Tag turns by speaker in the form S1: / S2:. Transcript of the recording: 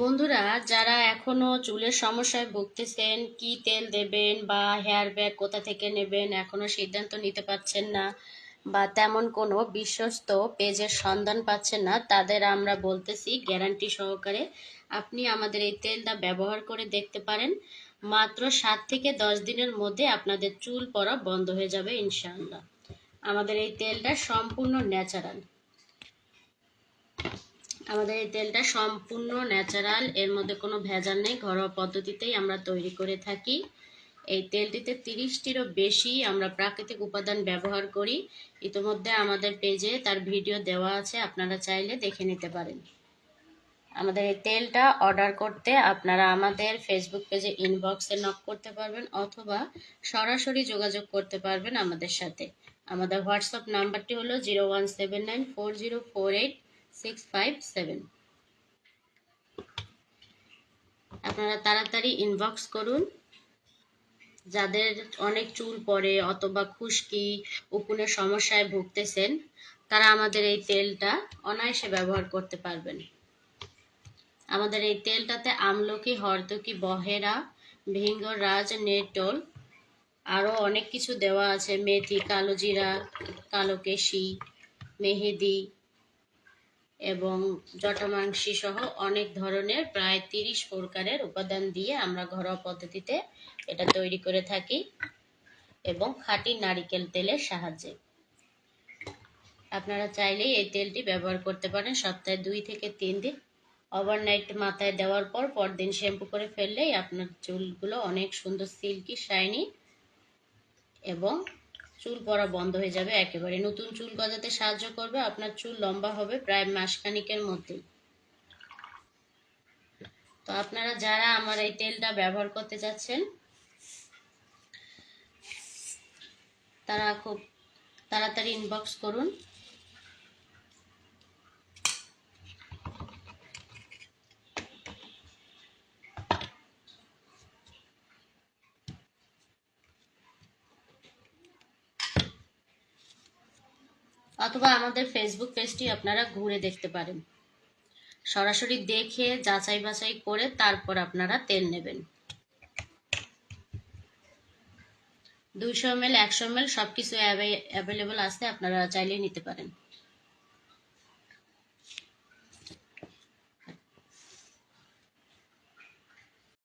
S1: বন্ধুরা, যারা এখনও চুলের সমস্যায় ভুগতেছেন, কি তেল দেবেন বা হেয়ার ব্যাগ কোথা থেকে নেবেন এখনও সিদ্ধান্ত নিতে পারছেন না বা তেমন কোনো বিশ্বস্ত পেজের সন্ধান পাচ্ছেন না, তাদের আমরা বলতেছি গ্যারান্টি সহকারে আপনি আমাদের এই তেলটা ব্যবহার করে দেখতে পারেন। মাত্র সাত থেকে দশ দিনের মধ্যে আপনাদের চুল পড়া বন্ধ হয়ে যাবে ইনশাআল্লাহ। আমাদের এই তেলটা সম্পূর্ণ ন্যাচারাল। আমাদের এই তেলটা সম্পূর্ণ ন্যাচারাল, এর মধ্যে কোনো ভেজাল নেই, ঘরোয়া পদ্ধতিতেই আমরা তৈরি করে থাকি। এই তেলটিতে তিরিশটিরও বেশি আমরা প্রাকৃতিক উপাদান ব্যবহার করি। ইতিমধ্যে আমাদের পেজে তার ভিডিও দেওয়া আছে, আপনারা চাইলে দেখে নিতে পারেন। আমাদের এই তেলটা অর্ডার করতে আপনারা আমাদের ফেসবুক পেজে ইনবক্সে নক করতে পারবেন অথবা সরাসরি যোগাযোগ করতে পারবেন আমাদের সাথে। আমাদের হোয়াটসঅ্যাপ নাম্বারটি হলো zero one seven nine four zero four eight six five seven আপনারা তাড়াতাড়ি ইনবক্স করুন। যাদের অনেক চুল পড়ে অথবা খুশকি উকুনের সমস্যায় ভুগতেছেন, তারা আমাদের এই তেলটা অনায়াসে ব্যবহার করতে পারবেন। আমাদের এই তেলটাতে আমলকি হরতকি বহেরা ভিঙ্গরাজ নেটল, আরও অনেক কিছু দেওয়া আছে। মেথি, কালো জিরা, কালো কেশি, মেহেদি এবং জটামাংসী সহ অনেক ধরনের প্রায় তিরিশ প্রকারের উপাদান দিয়ে আমরা ঘরোয়া পদ্ধতিতে এটা তৈরি করে থাকি এবং খাঁটি নারিকেল তেলের সাহায্যে। আপনারা চাইলেই এই তেলটি ব্যবহার করতে পারেন। সপ্তাহে দুই থেকে তিন দিন ওভারনাইট মাথায় দেওয়ার পর পরদিন শ্যাম্পু করে ফেললেই আপনার চুলগুলো অনেক সুন্দর সিল্কি শাইনি এবং চুল পড়া বন্ধ হয়ে যাবে একেবারে। নতুন চুল গজাতে সাহায্য করবে। আপনার চুল লম্বা হবে প্রায় মাসখানিকের মধ্যেই। তো আপনারা যারা আমার এই তেলটা ব্যবহার করতে চাচ্ছেন তারা খুব তাড়াতাড়ি ইনবক্স করুন। অথবা আমাদের ফেসবুক পেজটি আপনারা ঘুরে দেখতে পারেন। সরাসরি দেখে যাচাই বাছাই করে তারপর আপনারা তেল নেবেন। দুইশো এম এল একশো এম এল সব কিছু অ্যাভেলেবল আছে, আপনারা চাইলে নিতে পারেন।